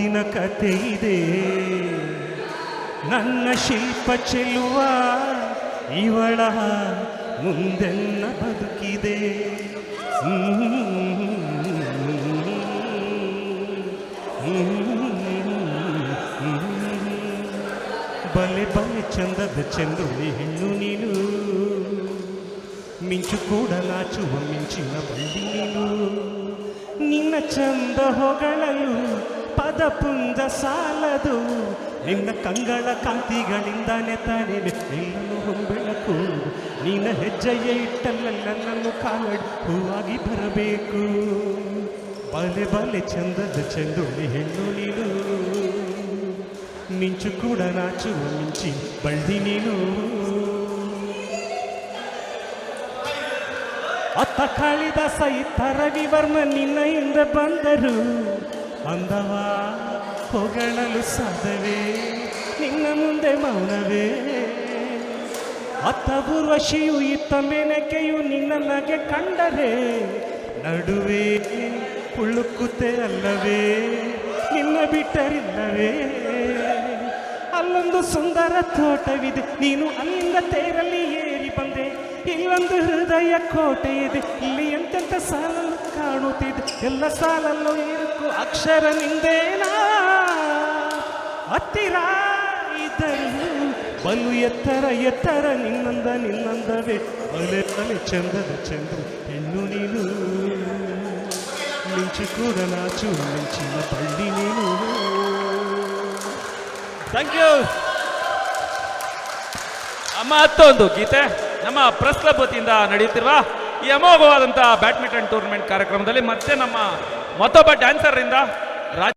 ಮುಂದಿನ ಕತೆ ಇದೆ ನನ್ನ ಶಿಲ್ಪ ಚೆಲುವ ಇವಳ ಮುಂದೆನ್ನ ಬದುಕಿದೆ ಬಲೆ ಬಲೆ ಚಂದದ ಚಂದ್ರುಳಿ ಹೆಣ್ಣು ನೀನು ಮಿಂಚು ಕೂಡ ನಾಚುವ ಮಿಂಚಿನ ಬಳ್ಳಿ ನೀನು ನಿನ್ನ ಚಂದ ಹೊಗಳಲು ಪದ ಪುಂಜ ಸಾಲದು. ನಿನ್ನ ಕಂಗಳ ಕಾಂತಿಗಳಿಂದಾನೆ ತಾನೇ ನಿನ್ನನ್ನು ಹೊಂಬೆಳಕು. ನಿನ್ನ ಹೆಜ್ಜೆಯೇ ಇಟ್ಟಲ್ಲ ನನ್ನನ್ನು ಕಾಲಡ್ ಹೂವಾಗಿ ಬರಬೇಕು. ಬಲೆ ಬಲೆ ಚಂದದ ಚಂದುಳಿ ಹೆಣ್ಣು ನೀನು. ಮಿಂಚು ಕೂಡ ನಾಚುವ ಮಿಂಚಿ ಬಳ್ಳಿ ನೀನು. ಅತ್ತ ಕಾಳಿದಾಸ ಇತ್ತ ರವಿವರ್ಮ ನಿನ್ನ ಹಿಂದೆ ಬಂದರು. ಅಂದವ, ಹೊಗಳಲು ಸಾಧವೇ ನಿನ್ನ ಮುಂದೆ ಮೌನವೇ? ಅತ್ತ ಶಿಯು ಇತ್ತ ಮೇನಕೆಯು ನಗೆ ಕಂಡರೆ? ನಡುವೆ ಉಳುಕುತ್ತೆ ಅಲ್ಲವೇ? ನಿನ್ನ ಬಿಟ್ಟರಿಲ್ಲವೇ? ಅಲ್ಲೊಂದು ಸುಂದರ ತೋಟವಿದೆ, ನೀನು ಅಲ್ಲಿಂದ ತೇರಲ್ಲಿ ಏರಿ ಬಂದೆ. ಇಲ್ಲೊಂದು ಹೃದಯ ಕೋಟೆ ಇದೆ. ಇಲ್ಲಿ ಎಂತೆಂತ ಸಾಲಲು ಕಾಣುತ್ತಿದೆ. ಎಲ್ಲ ಸಾಲಲ್ಲೂ ಇರುಕು ಅಕ್ಷರ ನಿಂದೇನಾ? ಹತ್ತಿರ ಇದ್ದರು ಬಲು ಎತ್ತರ ಎತ್ತರ, ನಿನ್ನಂದ, ನಿನ್ನಂದವೇ. ಬಲೆ ಬಲೆ ಚಂದದ ಚಂದ್ರ, ಹೆಣ್ಣು ನೀನು. ಮಿಂಚು ಕೂಡ ನಾಚು ಮಿಂಚಿನ ಬಳ್ಳಿ ನೀನು. ಥ್ಯಾಂಕ್ ಯು ಅಮ್ಮ ಮತ್ತೊಂದು ಗೀತೆ. ನಮ್ಮ ಪ್ರೆಸ್ ಕ್ಲಬ್ ವತಿಯಿಂದ ನಡೆಯುತ್ತಿರುವ ಈ ಅಮೋಘವಾದಂತಹ ಬ್ಯಾಡ್ಮಿಂಟನ್ ಟೂರ್ನಮೆಂಟ್ ಕಾರ್ಯಕ್ರಮದಲ್ಲಿ ಮತ್ತೆ ನಮ್ಮ ಮತ್ತೊಬ್ಬ ಡ್ಯಾನ್ಸರ್ ಇಂದ ರಾಜ್